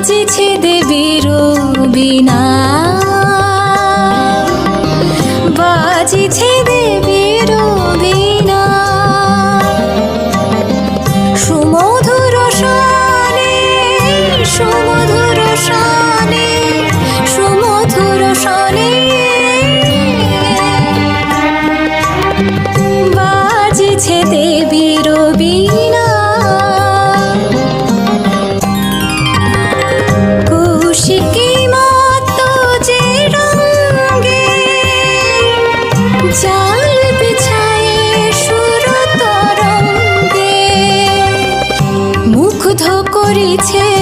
বাজেছে দেবীর বিনা বাজিছে দেবীর বিনা সুমধুর সানে সুমধুর সানে সুমধুর শানে। বাজিছে করেছে